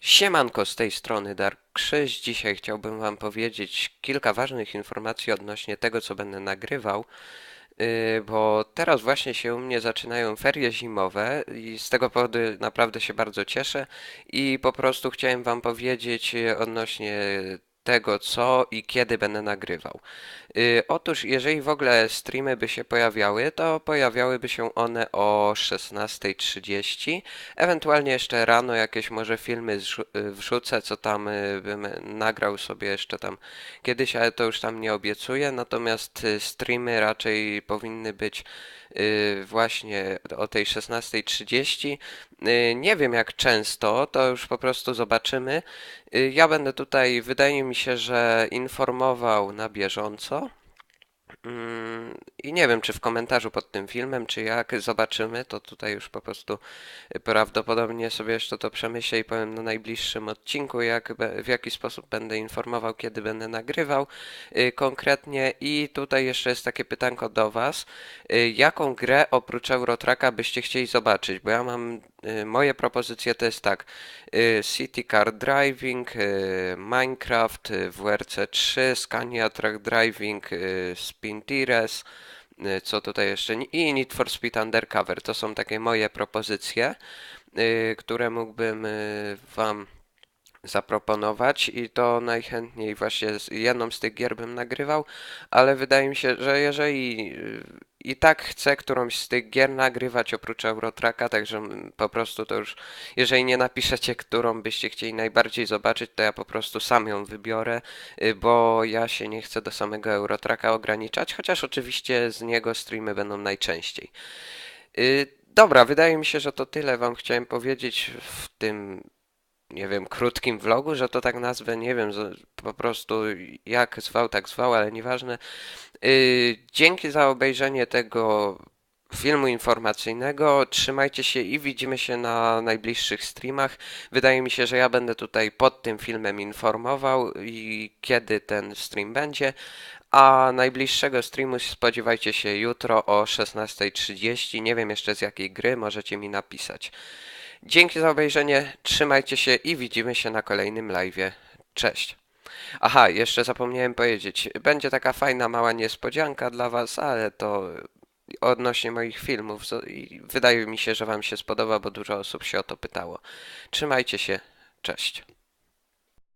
Siemanko, z tej strony Dark Krzyś. Dzisiaj chciałbym Wam powiedzieć kilka ważnych informacji odnośnie tego, co będę nagrywał, yy, bo teraz właśnie się u mnie zaczynają ferie zimowe i z tego powodu naprawdę się bardzo cieszę i po prostu chciałem Wam powiedzieć odnośnie tego, co i kiedy będę nagrywał. Yy, otóż, jeżeli w ogóle streamy by się pojawiały, to pojawiałyby się one o 16.30. Ewentualnie jeszcze rano jakieś może filmy yy, wrzucę, co tam yy, bym nagrał sobie jeszcze tam kiedyś, ale to już tam nie obiecuję. Natomiast streamy raczej powinny być właśnie o tej 16.30. Yy, Nie wiem jak często, to już po prostu zobaczymy. Y, Ja będę tutaj, wydaje mi się, że informował na bieżąco. Mm, I nie wiem, czy w komentarzu pod tym filmem, czy jak, zobaczymy. To tutaj już po prostu y, prawdopodobnie sobie jeszcze to przemyślę i powiem na najbliższym odcinku, jak, w jaki sposób będę informował, kiedy będę nagrywał y, konkretnie. I tutaj jeszcze jest takie pytanko do Was. Jaką grę oprócz Eurotracka byście chcieli zobaczyć? Bo ja mam, moje propozycje to jest tak. Y, City Car Driving, y, Minecraft, y, WRC 3, Scania Truck Driving, y, Spin Tires, y, co tutaj jeszcze i Need for Speed Undercover. To są takie moje propozycje, y, które mógłbym y, Wam zaproponować i to najchętniej właśnie jedną z tych gier bym nagrywał, ale wydaje mi się, że jeżeli y, i tak chcę którąś z tych gier nagrywać oprócz Eurotracka, także po prostu to już, jeżeli nie napiszecie, którą byście chcieli najbardziej zobaczyć, to ja po prostu sam ją wybiorę, y, bo ja się nie chcę do samego Eurotracka ograniczać, chociaż oczywiście z niego streamy będą najczęściej. Y, Dobra, wydaje mi się, że to tyle wam chciałem powiedzieć w tym nie wiem, krótkim vlogu, że to tak nazwę, nie wiem, po prostu jak zwał, tak zwał, ale nieważne. Yy, dzięki za obejrzenie tego filmu informacyjnego. Trzymajcie się i widzimy się na najbliższych streamach. Wydaje mi się, że ja będę tutaj pod tym filmem informował i kiedy ten stream będzie. A najbliższego streamu spodziewajcie się jutro o 16.30. Nie wiem jeszcze z jakiej gry, możecie mi napisać. Dzięki za obejrzenie, trzymajcie się i widzimy się na kolejnym live'ie. Cześć. Aha, jeszcze zapomniałem powiedzieć, będzie taka fajna mała niespodzianka dla Was, ale to odnośnie moich filmów wydaje mi się, że Wam się spodoba, bo dużo osób się o to pytało. Trzymajcie się, cześć.